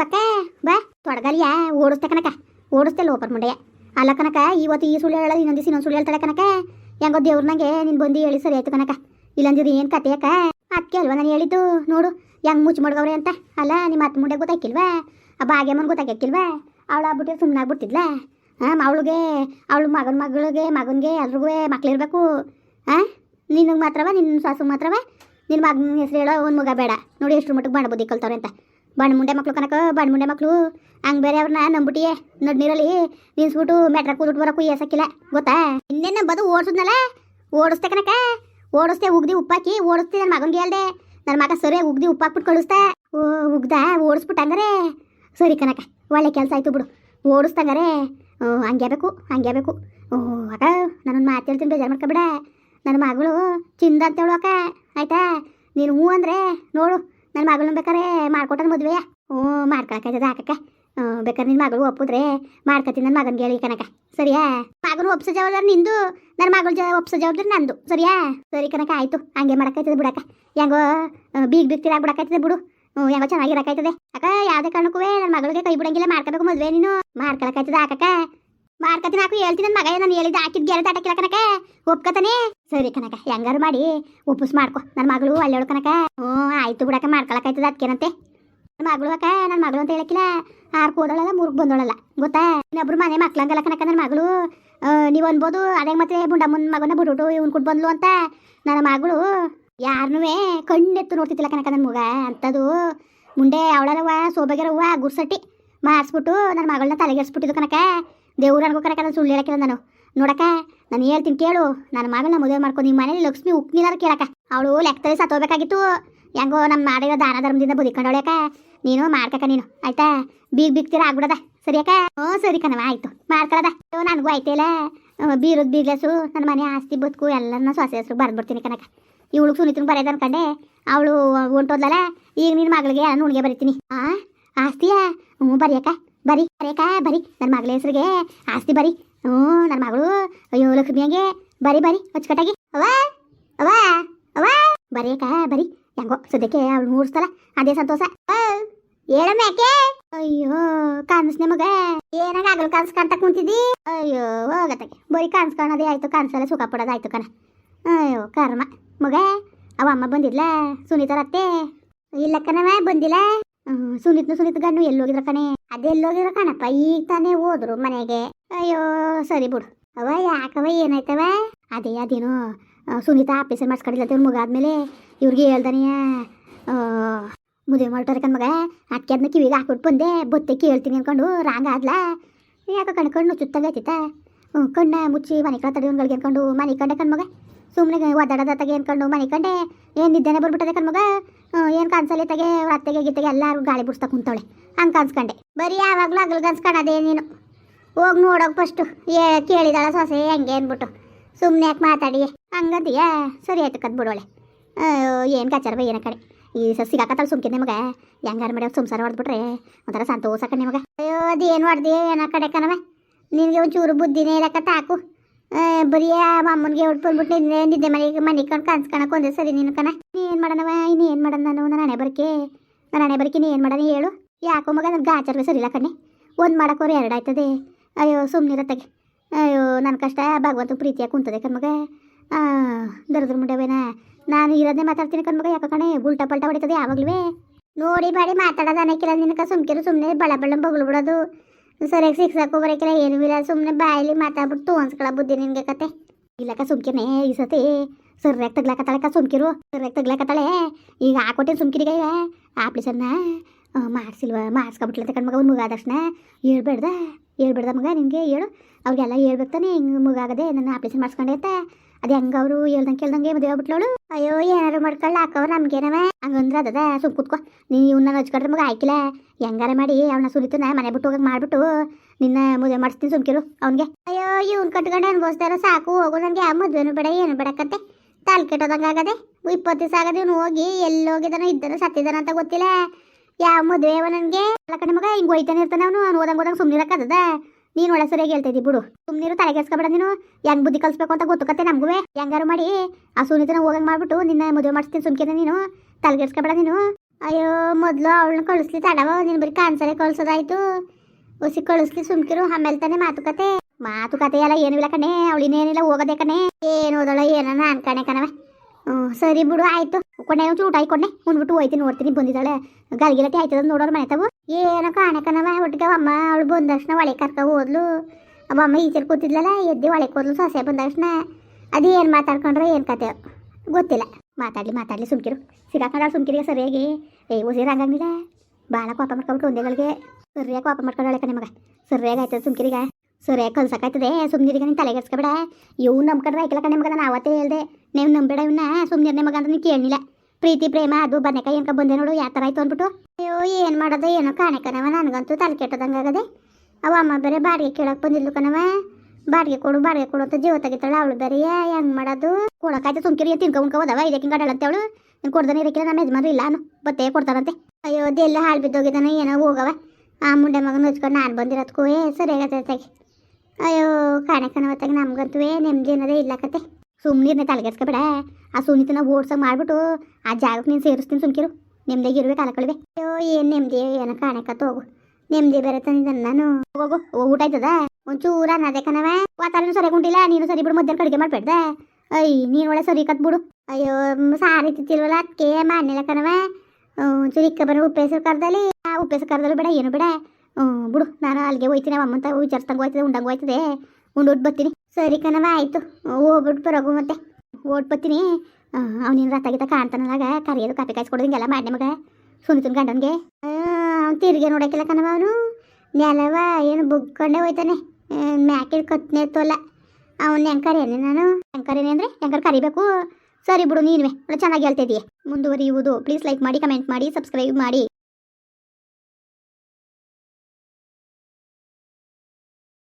ಬಕ್ಕ, ಬಾ, ತೊಡಗಲಿಯ? ಓಡಿಸ್ತೆ ಕನಕ ಓಡಿಸ್ತೆ ಲೋಪರ್ ಮುಂಡೆಯ ಅಲ್ಲ ಕನಕ ಇವತ್ತು ಈ ಸುಳ್ಳು ಹೇಳೋದು ಇನ್ನೊಂದು ದಿವಸ ಇನ್ನೊಂದು ಸುಳ್ಳು ಹೇಳ್ತಾಳೆ ಕನಕ ಹೆಂಗೋ ದೇವ್ರನಂಗೆ ನೀನು ಬಂದು ಹೇಳಿ ಸರಿ ಆಯ್ತು ಕನಕ ಇಲ್ಲಂದಿದ್ದು ಏನು ಕತೆ ಯಾಕ ಅದಕ್ಕೆ ಅಲ್ವಾ ನಾನು ಹೇಳಿದ್ದು? ನೋಡು, ಹೆಂಗ್ ಮುಚ್ಚಿ ಮಾಡ್ಗವ್ರೆ ಅಂತ. ಅಲ್ಲ, ನಿಮ್ಮ ಅತ್ತ ಮುಂಡೆ ಗೊತ್ತಾಕಿಲ್ವಾ ಆ ಭಾಗ್ಯಮ್ಮನ ಗೊತ್ತಾಕಿಲ್ವಾ ಅವಳು ಆಗ್ಬಿಟ್ಟು ಸುಮ್ಮನೆ ಆಗ್ಬಿಡ್ತಿದ್ಲ ಹಾಂ ಅವಳಿಗೆ, ಅವಳು ಮಗನ ಮಗಳಿಗೆ, ಮಗನಿಗೆ ಎಲ್ರಿಗೂ ಮಕ್ಳಿರ್ಬೇಕು ಹಾಂ ನಿನಗೆ ಮಾತ್ರವ ನಿನ್ನ ಸಾಸು ಮಾತ್ರವ? ನಿನ್ನ ಮಗನ ಹೆಸರು ಹೇಳೋ ಒಂದು ಮಗ ಬೇಡ. ನೋಡಿ ಎಷ್ಟು ಮಟ್ಟಿಗೆ ಮಾಡ್ಬೋದು ಕಲ್ತವ್ರೆ ಅಂತ. ಬಣ್ಣ ಮುಂಡೆ ಮಕ್ಳು ಕನಕ ಬಣ್ಣ ಮುಂಡೆ ಮಕ್ಳು. ಹಂಗೆ ಬೇರೆ ಅವ್ರನ್ನ ನಂಬಿಟ್ಟಿಯೇ ನಡ್ ನೀರಲ್ಲಿ ನಿನ್ಸ್ಬಿಟ್ಟು ಮೆಟ್ರ ಕೂದ್ಬಿಟ್ಟು ಬರೋಕ್ಕೂ ಏಸಕ್ಕಿಲ್ಲ ಗೊತ್ತಾ? ಇನ್ನೇನು ಬದು ಓಡಿಸಿದ್ನಲ್ಲ? ಓಡಿಸ್ತೆ ಕನಕ? ಓಡಿಸ್ತೆ ಉಗ್ದಿ ಉಪ್ಪಾಕಿ ಓಡಿಸ್ತೆ ನನ್ನ ಮಗನಿಗೆ ಹೇಳ್ದೆ. ನನ್ನ ಮಗ ಸರಿ ಉಗ್ದಿ ಉಪ್ಪಾಕ್ಬಿಟ್ಟು ಕಳಿಸ್ತಾ ಓ, ಉಗ್ದ? ಓಡಿಸ್ಬಿಟ್ಟು ಹಂಗಾರೆ ಸರಿ ಕನಕ, ಒಳ್ಳೆ ಕೆಲಸ ಆಯ್ತು ಬಿಡು. ಓಡಿಸ್ತಂಗಾರೆ. ಹಂಗೆ ಬೇಕು ಹಂಗೆ ಬೇಕು ಓ, ಅಕ್ಕ ನಾನೊಂದು ಮಾತು ಹೇಳ್ತೀನಿ ಬೇಜಾರು ಮಾಡ್ಕೊಬೇಡ ನನ್ನ ಮಗಳು ಚಿಂದ ಅಂತೇಳು ಅಕ್ಕ. ಆಯ್ತಾ? ನೀನು ಹ್ಞೂ ಅಂದರೆ ನೋಡು. ನನ್ನ ಮಗಳನ್ನ ಬೇಕಾರೆ ಮಾಡ್ಕೊಟ್ಟನ ಮದುವೆ. ಹ್ಞೂ ಮಾಡ್ಕೊಳಕಾಯ್ತದ ಹಾಕಕ್ಕ. ಬೇಕಾದ್ರೆ ನಿನ್ನ ಮಗಳು ಒಪ್ಪಿದ್ರೆ ಮಾಡ್ಕೊತೀನಿ ನನ್ನ ಮಗನಿಗೆ ಹೇಳಿ ಕನಕ ಸರಿಯಾ? ಮಗನ ಒಪ್ಸೋ ಜವಾಬ್ದಾರಿ ನಿಂದು, ನನ್ನ ಮಗಳ ಜ ಒಪ್ಸೋ ಜವಾಬ್ದಾರಿ ನಂದು. ಸರಿಯಾ? ಸರಿ ಕನಕ ಆಯ್ತು. ಹಂಗೆ ಮಾಡಕ್ಕಾಯ್ತದೆ ಬಿಡಕ್ಕ. ಹೆಂಗೋ ಬೀಗ್ ಬೀಗ್ ತಿರಾಗಿ ಬಿಡಕ್ಕಾಯ್ತದೆ ಬಿಡು. ಹ್ಞೂ, ಹೆಂಗೋ ಚೆನ್ನಾಗಿರಕ್ಕಾಯ್ತದೆ. ಅಕ್ಕ, ಯಾವುದೇ ಕಾರಣಕ್ಕೂ ನನ್ನ ಮಗಳಿಗೆ ಕೈ ಬಿಡಂಗಿಲ್ಲ, ಮಾಡ್ಕೋಬೇಕು ಮದುವೆ ನೀನು. ಮಾಡ್ಕೊಳಕಾಯ್ತದ ಹಾಕಕ್ಕ. ಮಾಡ್ಕತೀನಿ ನಾಕು ಹೇಳ್ತೀನಿ ನನ್ನ ಮಗ, ನಾನು ಹೇಳಿದ ಹಾಕಿದ್ ಗೆರೆ ತಾಟಕಿಲ್ಲ ಕನಕ ಒಪ್ಕತಾನೆ? ಸರಿ ಕನಕ ಹೆಂಗಾರು ಮಾಡಿ, ಉಪ್ಪುಸ್ ಮಾಡ್ಕೊ. ನನ್ನ ಮಗಳು ಅಲ್ಲೇಳು ಕನಕ ಹ್ಞೂ, ಆಯ್ತು ಬಿಡಕ್ಕ, ಮಾಡ್ಕೊಳಕಾಯ್ತದ ಅದಕ್ಕೇನಂತೆ ನನ್ನ ಮಗಳು ಅಕ್ಕ ನನ್ನ ಮಗಳು ಅಂತ ಹೇಳಕ್ಕಿಲ್ಲ ಆರು ಕೂಡೋಳಲ್ಲ ಮೂರ್ಗೆ ಬಂದೋಳಲ್ಲ, ಗೊತ್ತಾ? ಇನ್ನೊಬ್ರು ಮನೆ ಮಕ್ಳಂಗಲ್ಲ ಕನಕ ನನ್ನ ಮಗಳು. ನೀವು ಅನ್ಬೋದು, ಅದೇ ಮತ್ತೆ ಬುಂಡಮ್ಮನ ಮಗನ ಬಿಟ್ಬಿಟ್ಟು ಇವ್ನು ಕೊಟ್ಟು ಬಂದ್ಲು ಅಂತ. ನನ್ನ ಮಗಳು ಯಾರನ್ನೂ ಕಣ್ಣೆತ್ತು ನೋಡ್ತಿದ್ದಿಲ್ಲ ಕನಕ ನನ್ನ ಮಗ. ಅಂತದು ಮುಂಡೆ ಅವಳಲ್ಲವ ಸೋಬಗಿರವ್ವ ಗುರ್ಸಟ್ಟಿ. ಮಾಡಿಸ್ಬಿಟ್ಟು ನನ್ನ ಮಗಳನ್ನ ತಲೆಗೆಡ್ಸ್ಬಿಟ್ಟಿದ್ದು ಕನಕ ದೇವ್ರು ಅನ್ಕೋ ಕನಕ ನಾನು ಸುಳ್ಳು ಹೇಳಕ್ಕಿಲ್ಲ ನಾನು. ನೋಡಕ್ಕ, ನಾನು ಹೇಳ್ತೀನಿ ಕೇಳು. ನನ್ನ ಮಗಳನ್ನ ಮದುವೆ ಮಾಡ್ಕೊಂಡು ನಿಮ್ಮ ಮನೇಲಿ ಲಕ್ಷ್ಮಿ ಉಕ್ನಿಲಾರ ಕೇಳಕ ಅವಳು ಲೆಕ್ಕದಲ್ಲಿ ಸತ್ತೋಗ್ಬೇಕಾಗಿತ್ತು. ಹೆಂಗೋ ನಮ್ಮ ಮಾಡಿರೋ ದಾನ ಧರ್ಮದಿಂದ ಬದುಕೊಂಡವಳ್ಯಾಕ ನೀನು ಮಾಡ್ಕಕ ನೀನು. ಆಯ್ತಾ? ಬೀಗ್ ಬಿಗ್ತೀರ, ಆಗ್ಬಿಡದ? ಸರಿಯಾಕ ಹ್ಞೂ, ಸರಿ ಕಣವ ಆಯ್ತು. ಮಾಡ್ಕೊಳದ ನನಗೂ ಆಯ್ತಿಲ್ಲ ಬೀರದ್ ಬೀಗ್ಲೆಸು ನನ್ನ ಮನೆ ಆಸ್ತಿ ಬದುಕು ಎಲ್ಲರನ್ನ ಸೊಸೆ ಹೆಸರು ಬರ್ದ್ಬಿಡ್ತೀನಿ ಕನಕ ಇವಳು ಸುನಿತನ ಬರೆಯೋದು ಅನ್ಕಂಡೆ, ಅವಳು ಹೊಂಟೋದ್ಲಲ್ಲ ಈಗ ನಿನ್ನ ಮಗಳಿಗೆ ನುಣ್ಗೆ ಬರೀತೀನಿ. ಬರಿತೀನಿ ಆ, ಆಸ್ತಿಯಾ? ಹ್ಞೂ ಬರಿಯಕ್ಕ ಬರಿ ರೇಖಾ ಬರಿ. ನನ್ನ ಮಗಳ ಹೆಸರಿಗೆ ಆಸ್ತಿ ಬರಿ. ಹ್ಞೂ ನನ್ನ ಮಗಳು, ಅಯ್ಯೋ, ಲಕ್ಷ್ಮಿಯಾಗೆ. ಬರಿ ಬರಿ ಅಚ್ಚುಕಟ್ಟಾಗಿ ಅವಾ ಅವ ಅವ ಬರೇಕಾ ಬರಿ. ಹೆಂಗೋ, ಸದ್ಯಕ್ಕೆ ಅವಳು ಮೂಡಿಸ್ತಲ್ಲ ಅದೇ ಸಂತೋಷ. ಹೇಳಮ್ಮ ಯಾಕೆ? ಅಯ್ಯೋ, ಕನ್ಸ್ ನಿಮಗ. ಏನಾಗ ಆಗಲು ಕನ್ಸ್ ಕಾಣ್ತಾ ಕುಂತಿದ್ದಿ? ಅಯ್ಯೋ ಹೋಗತ್ತಗೆ ಬರೀ ಕನ್ಸ್ ಕಾಣೋದೇ ಆಯ್ತು ಕನ್ಸಲ್ಲ ಸುಖ ಪಡೋದಾಯ್ತು ಕಣ. ಅಯ್ಯೋ, ಕರ್ಮ. ಮಗ, ಅವ ಅಮ್ಮ ಬಂದಿದ್ಲ? ಸುನೀತಾರತ್ತೆ? ಇಲ್ಲ ಕಣವ ಬಂದಿಲ್ಲ. ಸುನೀತ್ನು ಸುನೀತ್ ಗಂಡು ಎಲ್ಲೋಗಿದ್ರ ಕಣೆ. ಅದೆಲ್ಲೋಗಿದ್ರ ಕಣಪ್ಪ, ಈಗ ತಾನೇ ಹೋದ್ರು ಮನೆಗೆ. ಅಯ್ಯೋ, ಸರಿ ಬಿಡು. ಅವ ಯಾಕವ ಏನಾಯ್ತವ ಅದೇ, ಅದೇನೋ ಸುನೀತ ಆಫೀಸರ್ ಮಾಡಿಸ್ಕೊಂಡಿಲ್ಲ ಇವ್ರ ಮಗ ಆದ್ಮೇಲೆ ಇವ್ರಿಗೆ ಹೇಳ್ದಾನೆಯ ಮದುವೆ ಮಾಡ್ತಾರೆ ಮಗ ಅದಕ್ಕೆ ಅದನ್ನ ಕಿವಿಗೆ ಹಾಕ್ಬಿಟ್ಟು ಬಂದೆ, ಬೊತ್ತೆ ಕೇಳ್ತೀನಿ ಅನ್ಕೊಂಡು ರಾಂಗ ಆದ್ಲ. ಯಾಕೋ ಕಣ್ಣ ಕಣ್ಣು ಚುತ್ತಂಗೈತಿತ್ತ ಹ್ಞೂ ಕಣ್ಣ ಮುಚ್ಚಿ ಮನೆ ಕಳ ತಡಿ ಒಂದ್ಗಳಿಗೆ ಅನ್ಕೊಂಡು ಮನೆ ಕಂಡೆ ಕಣ್ಮಗ ಸುಮ್ಮನೆ ಒದ್ದಾಡದ ತಗೆ ಅನ್ಕೊಂಡು ಮನೆ ಕಂಡೆ. ಏನು ನಿದ್ದೆನೆ ಬರ್ಬಿಟ್ಟದೆ ಕಣ್ಮಗ ಏನು ಕಾಣಿಸಲಿ ತಗೆ? ಅತ್ತೆಗೆ ಗಿತ್ತೆಗೆ ಎಲ್ಲಾರು ಗಾಳಿ ಬಿಡಿಸ್ತಾ ಕುಂತವಳೆ. ಹಂಗೆ ಕಾಣಿಸ್ಕೊಂಡೆ. ಬರೀ ಯಾವಾಗಲೂ ಹಗಲು ಕನ್ಸ್ಕೊಳೋದೇ ನೀನು. ಹೋಗಿ ನೋಡೋಕೆ ಫಸ್ಟು ಏ, ಕೇಳಿದಾಳ ಸೊಸೆ, ಹೆಂಗೆ ಅಂದ್ಬಿಟ್ಟು ಸುಮ್ಮನೆ ಯಾಕೆ ಮಾತಾಡಿ? ಹಂಗಂತೀಯ? ಸರಿ ಆಯ್ತು ಕದ್ ಬಿಡೋಳೆ ಏನು ಬೈ ಏನ ಕಡೆ ಈ ಸಸಿ ಹಾಕತ್ತಾಳ ಸುಮ್ಕೆ ನಿಮಗೆ ಹೆಂಗಾರ ಮಾಡಿ ಸಂಸಾರ ಹೊಡೆದ್ಬಿಟ್ರೆ. ಒಂಥರ ಸಂತೋಷ ಕಣ್ ನಿಮಗೆ ಅಯ್ಯೋ, ಅದೇನು ಹೊಡೆದಿ? ಏನ ಕಡೆ ಕಣವೆ? ನಿನಗೆ ಒಂಚೂರು ಬುದ್ಧಿನೇ ಇರಕ್ಕ, ತಾಕು. ಬರೀ ಅಮ್ಮನ್ಗೆ ಹೊಟ್ಟು ಬಂದ್ಬಿಟ್ಟು ನಿದ್ದೆ ಮನೆಗೆ ಮನೆ ಕಣ್ ಕನ್ಸ್ಕೊಳಕ್ಕೆ ಒಂದೇ ಸರಿ ನೀನು ಕಣ. ನೀ ಏನು ಮಾಡೋಣವ? ಇನ್ನು ಏನು ಮಾಡೋಣ ನಾನು? ನನ್ನ ಹಣೆ ಬರಕೆ ನನ್ನ ಹಣೆ ಬರಕೆ ನೀ ಏನು ಮಾಡೋಣ ಹೇಳು. ಯಾಕೋ ಮಗ ನನ್ನ ಗಾಚಾರವೇ ಸರಿ ಇಲ್ಲ ಕಣ್ಣೆ ಒಂದು ಮಾಡೋಕ್ಕೋರು ಎರಡು ಆಯ್ತದೆ. ಅಯ್ಯೋ ಸುಮ್ಮನಿರತ್ತಾಗೆ ಅಯ್ಯೋ ನನ್ನ ಕಷ್ಟ ಭಗವಂತ ಪ್ರೀತಿಯಾಗಿ ಕುಂತದೆ ಕಣ್ಮಗ ದರದ್ರ ಮುಂಡವೇನ? ನಾನು ಇರೋದೇ ಮಾತಾಡ್ತೀನಿ ಕಣ್ಮಗ ಯಾಕೋ ಕಣೆ? ಉಲ್ಟಾ ಪಲ್ಟ ಹೊಡಿತದೆ ಯಾವಾಗ್ಲೂ. ನೋಡಿ ಬಾಡಿ ಮಾತಾಡೋದು ಅನ್ನಕ್ಕಿಲ್ಲ ನಿನಕ ಸುಮ್ಕಿರು ಸುಮ್ಮನೆ ಬಳ ಬಳ್ಳ ಬಗಲು ಬಿಡೋದು ಸರಿಯಾಗಿ ಸಿಕ್ಸಾಕು ಬರೋಕಿಲ್ಲ ಏನೂ ಇಲ್ಲ. ಸುಮ್ಮನೆ ಬಾಯಲ್ಲಿ ಮಾತಾಡ್ಬಿಟ್ಟು ತೋನ್ಸ್ಕೊಳ ಬುದ್ಧಿ ನಿನಗೆ ಕತೆ. ಇಲ್ಲಕ್ಕ ಸುಮ್ಕಿನೇ ಈ ಸತಿ. ಸರಿಯಾಗಿ ತಗ್ಲಾಕತ್ತಾಳಕ್ಕ ಸುಮ್ಕಿರು. ಸರಿಯಾಗಿ ತಗ್ಲಾಕತ್ತಾಳೆ. ಈಗ ಹಾಕೊಟ್ಟಿನ ಸುಮ್ಕಿರಿಗೆ. ಈಗ ಆಪ್ರೇಷನ್ನ ಮಾಡಿಸಿಲ್ವ? ಮಾಡಿಸ್ಕೊಬಿಟ್ಲಂತ ಕಣ್ಮಗ ಒಂದು ಮಗ ತಕ್ಷಣ ಹೇಳ್ಬೇಡ್ದ? ಹೇಳ್ಬೇಡ್ದ ಮಗ ನಿನಗೆ? ಹೇಳು. ಅವ್ರಿಗೆಲ್ಲ ಹೇಳ್ಬೇಕು ತಾನೆ. ಹಿಂಗೆ ಮಗ ಆಗದೆ ನನ್ನ ಆಪ್ಲಿಸನ್ ಮಾಡಿಸ್ಕೊಂಡೆ ಅಂತ. ಅದು ಹೆಂಗ ಅವರು ಹೇಳ್ದಂಗೆ ಕೇಳ್ದಂಗೆ ಮದುವೆ ಆಗ್ಬಿಟ್ಲವಳು. ಅಯ್ಯೋ ಏನಾರು ಮಾಡ್ಕೊಳ್ಳ, ಹಾಕವ್ರ ನಮ್ಗೇನವ? ಹಂಗಂದ್ರೆ ಅದದ ಸುಮ್ ಕುತ್ಕೋ. ನೀ ಇವ್ನ ಹಚ್ಕೊಂಡ್ರೆ ಮಗ ಆಯ್ಕಿಲ್ಲ ಹೆಂಗಾರ ಮಾಡಿ ಅವನ ಸುರಿತನ, ಮನೆ ಬಿಟ್ಟು ಹೋಗಕ್ಕೆ ಮಾಡ್ಬಿಟ್ಟು ನಿನ್ನ ಮದುವೆ ಮಾಡಿಸ್ತೀನಿ ಸುಮ್ಕಿರು ಅವ್ನಿಗೆ. ಅಯ್ಯೋ, ಇವ್ನ ಕಟ್ಕೊಂಡು ಅನ್ಭವಿಸ್ತಾರ ಸಾಕು, ಹೋಗು ನನಗೆ ಆ ಮದುವೆನೂ ಬೇಡ, ಏನು ಬೇಡಕತ್ತೆ ತಾಲ್ ಕೆಟ್ಟೋದಂಗೆ ಆಗದೆ ಇಪ್ಪತ್ತು ದಿವಸ ಆಗದೆ ಇವ್ನು ಹೋಗಿ ಎಲ್ಲಿ ಹೋಗಿದನ ಇದ್ದಾನೋ ಸತ್ತಿದಾನ ಅಂತ ಗೊತ್ತಿಲ್ಲ. ಯಾವ ಮದುವೆ ನನಗೆ? ಕಣೆ ಮಗ, ಹಿಂಗೆ ಹೋಯ್ತಾನೆ ಇರ್ತಾನೆ ಅವನು, ಅವ್ನು ಹೋದಂಗೆ ಓದಂಗೆ ಸುಮ್ಮನಿರಕ್ಕದ ನೀನು ಒಳ್ಳೆ ಸರಿಯಾಗಿ ಹೇಳ್ತಾ ಇದ್ದಿ ಬಿಡು ತಲೆ ತಲೆಗೆಸ್ಕೊಬೇಡ ನೀನು. ಹೆಂಗ್ ಬುದ್ಧಿ ಕಲ್ಸ್ಬೇಕು ಅಂತ ಗೊತ್ತುಕತ್ತೆ ನಮಗೂ ಹೆಂಗಾರು ಮಾಡಿ. ಆ ಸುನೀತನ ಹೋಗಂಗ್ ಮಾಡ್ಬಿಟ್ಟು ನಿನ್ನ ಮದುವೆ ಮಾಡಿಸ್ತೀನಿ ಸುಮ್ಕಿನ ನೀನು. ತಲೆಗೆಡ್ಸ್ಕೊಬೇಡ ನೀನು. ಅಯ್ಯೋ, ಮೊದಲು ಅವಳನ್ನ ಕಳಿಸ್ಲಿ ತಡವ ನೀನು ಬರೀ ಕಾನ್ಸರೆ ಕಳ್ಸೋದಾಯ್ತು. ಒಸಿ ಕಳಿಸ್ಲಿ ಸುಮ್ಕಿರು. ಆಮೇಲೆ ತಾನೇ ಮಾತುಕತೆ. ಮಾತುಕತೆ ಎಲ್ಲ ಏನು ಇಲ್ಲ ಕಣೆ. ಅವಳಿನೇನಿಲ್ಲ ಹೋಗದೆ ಕಣೆ. ಏನು ಓದೋಳ ಏನನ ಅನ್ಕಣೆ ಕಣವೆ. ಸರಿ ಬಿಡು, ಆಯ್ತು. ಕೊಂಡೆ ಚೂಟ ಆಯ್ಕೊಂಡೆ ಉಂಡ್ಬಿಟ್ಟು ಹೋಯ್ತೀನಿ, ನೋಡ್ತೀನಿ, ಬಂದಿದ್ದಾಳೆ. ಗಲ್ಗಿಲತೆ ಆಯ್ತದ ನೋಡೋರು ಮನೆ ತಗೋ. ಏನೋ ಕಾಣಕನವ ಒಟ್ಟಿಗೆ ಅಮ್ಮ, ಅವಳು ಬಂದ ತಕ್ಷಣ ಒಳೆ ಕರ್ಕ ಹೋದ್ಲು. ಅಮ್ಮ ಈಚೆ ಕೂತಿದ್ಲಲ್ಲ, ಎದ್ದು ಒಳಗೆ ಕೋದ್ಲು, ಸೊಸೆ ಬಂದ ತಕ್ಷಣ. ಅದು ಏನು ಮಾತಾಡ್ಕೊಂಡ್ರೆ ಏನು ಕತೆ? ಗೊತ್ತಿಲ್ಲ. ಮಾತಾಡಲಿ ಮಾತಾಡಲಿ, ಸುಮ್ಕಿರು. ಸಿಗಾಕೊಂಡ ಸುಮ್ಕಿರಿಗೆ ಸರಿಯಾಗಿ. ಏ ಉಸಿರು ಹಂಗಂಗಿಲ್ಲ ಭಾಳ ಕೋಪ ಮಾಡ್ಕೊಬಿಟ್ಟು ಒಂದೇಗಳಿಗೆ ಸರಿಯಾಗಿ ಕೋಪ ಮಾಡ್ಕೊಂಡಾಳೆ ನಿಮಗೆ? ಮಗ ಸರಿಯಾಗಿ ಆಯ್ತದ ಸುಮ್ಕಿರಿಗ? ಸರಿಯಾಗಿ ಕಲ್ಸಕ್ಕಾಯ್ತದೆ ಸುಮ್ನಿರಿಗೆ ನೀನು ತಲೆಗೆಡ್ಸ್ಕೊಬೇಡ. ಇವು ನಂಬ್ಕೊಂಡ್ರೆ ಆಯ್ಕಲ್ಲ ಕಣೆ ಮಗ ನಾನು ಅವತ್ತೇ ಹೇಳ್ದೆ. ನೀವು ನಂಬೇಡ ಇವನ್ನ ಸುಮ್ನಿರ್ ನಿಮಗೆ ಅಂತ ನೀನು ಕೇಳಲಿಲ್ಲ ಪ್ರೀತಿ, ಪ್ರೇಮ, ಅದು ಬದನೆಕಾಯಿ ಏನ್ಕ ಬಂದೆ ನೋಡು, ಯಾವ ಥರ ಆಯ್ತು ಅಂದ್ಬಿಟ್ಟು. ಅಯ್ಯೋ, ಏನು ಮಾಡೋದು, ಏನೋ ಕಾಣೆ ಕಣವ ನನಗಂತೂ ತಲೆ ಕೆಟ್ಟದಂಗಾಗದೆ ಅವ ಅಮ್ಮ ಬೇರೆ ಬಾಡಿಗೆ ಕೇಳಕ್ಕೆ ಬಂದಿದ್ಲು ಕಣವ ಬಾಡಿಗೆ ಕೊಡು ಬಾಡಿಗೆ ಕೊಡು ಅಂತ ಜೀವ ತೆಗಿತಾಳೆ ಅವಳು ಬೇರೆ, ಹೆಂಗ್ ಮಾಡೋದು? ಕೊಡಕ್ಕಾಯ್ತು ಸುಮ್ಕಿರಿ ತಿನ್ಕ ಉಣ್ಕ ಹೋದವ, ಇದಕ್ಕೆ ಗಡಳಂತೆ ಅವಳು. ನೀನು ಕೊಡ್ದಾನೆ ಇದಕ್ಕಿಲ್ಲ ನಮ್ಮ ಯಜಮಾನ್ರು ಇಲ್ಲ ಅನು ಬತ್ತೇ ಕೊಡ್ತಾರಂತೆ. ಅಯ್ಯೋ ಅದೆಲ್ಲ ಹಾಳು ಬಿದ್ದೋಗಿದ್ದಾನೆ, ಏನೋ ಹೋಗವ. ಆ ಮುಂಡೆ ಮಗನ ಹಚ್ಕೊಂಡು ನಾನು ಬಂದಿರೋದಕ್ಕೂ ಸರಿಯಾಗತ್ತೆ ಅಯ್ಯೋ, ಕಾಣೆ ಕಣವತ್ತಾಗ ನಮ್ಗಂತೂ ನೆಮ್ಮದಿ ಅನ್ನೋದೇ ಇಲ್ಲ ಕತೆ. ಸುಮ್ಮನೆ ತಲೆಗೆಡ್ಸ್ಕೊಬೇಡ ಆ ಸುನೀತನ ಓಡ್ಸೋ ಮಾಡ್ಬಿಟ್ಟು ಆ ಜಾಗಕ್ಕೆ ನೀನು ಸೇರಿಸ್ತೀನಿ ಸುಮ್ಕಿರು ಇರ್ಬೇಕು ಕಾಲಕಳಿವೆ ಅಯ್ಯೋ, ಏನು ನೆಮ್ಮದಿ ಏನೋ ಕಾಣಕತ್ತ ಹೋಗು ನೆಮ್ಮದಿ ಬೇರೆ ತಂದಿದ್ದಾನೆ ನಾನು. ಹೋಗು, ಹೋಗ್ ಊಟ ಆಯ್ತದ? ಒಂಚೂರ ಅನ್ನದೇ ಕಣವ. ವಾತಾವರಣ ಸರಿ ಉಂಟಿಲ್ಲ ನೀನು ಸರಿ ಬಿಡು, ಮಧ್ಯಾಹ್ನ ಕಡಿಗೆ ಮಾಡ್ಬೇಡ್ದ? ಅಯ್ಯ ನೀನು ಒಳ್ಳೆ ಸರಿ ಕತ್ ಬಿಡು. ಅಯ್ಯೋ, ಸಾರಿ ತಿತ್ತಿಲ್ವಲ್ಲ ಅದಕ್ಕೆ ಮಾನ್ಯಲ್ಲ ಕಣವ. ಒಂಚೂರು ಇಕ್ಕ ಬರೋ ಉಪ್ಪೇಸರು ಕರ್ದಲ್ಲಿ. ಆ ಉಪ್ಪೇಸರು ಕರ್ದಲ್ಲೂ ಬೇಡ, ಏನು ಬೇಡ. ಬಿಡು, ನಾನು ಅಲ್ಲಿಗೆ ಹೋಯ್ತೀನಿ ಅಮ್ಮಂತ ವಿಚಾರಿಸ್ದಂಗೆ ಹೋಯ್ತದೆ, ಉಂಡಂಗೆ ಹೋಯ್ತದೆ. ಉಂಡೋಟ್ ಬರ್ತೀನಿ. ಸರಿ ಕಣವ ಆಯಿತು. ಹೋಗ್ಬಿಟ್ಟು ಬರೋಗು ಮತ್ತೆ. ಓಡ್ಬತ್ತೀನಿ ಅವನೇನು ರಥ ಗೀತ ಕಾಣ್ತಾನಲ್ಲಾಗ ಕರಿಯೋದು ಕಾಫಿ ಕಾಯಿಸಿ ಕೊಡೋದಂಗೆಲ್ಲ ಮಾಡಿ ಮಗ ಸುನಿತನ ಗಂಡನಿಗೆ. ಅವ್ನು ತಿರುಗಿ ನೋಡೋಕ್ಕಿಲ್ಲ ಕಣವ ಅವನು. ನೆಲವ ಏನು ಬುಗ್ಕೊಂಡೆ ಹೋಯ್ತಾನೆ. ಮ್ಯಾಕಿಲ್ ಕತ್ನೆ ತೋಲ ಅವನ್ನ ಹೆಂಗ್ ಕರೆಯೇನೆ ನಾನು. ಹೆಂಗ್ ಕರೆಯೇನೆ ಅಂದ್ರೆ ಹೆಂಕರ್ ಕರಿಬೇಕು. ಸರಿ ಬಿಡು ನೀನುವೆ. ಒಳ್ಳೆ ಚೆನ್ನಾಗಿ ಹೇಳ್ತಿದ್ದೀಯ ಮುಂದುವರಿಯುವುದು. ಪ್ಲೀಸ್ ಲೈಕ್ ಮಾಡಿ ಕಮೆಂಟ್ ಮಾಡಿ ಸಬ್ಸ್ಕ್ರೈಬ್ ಮಾಡಿ.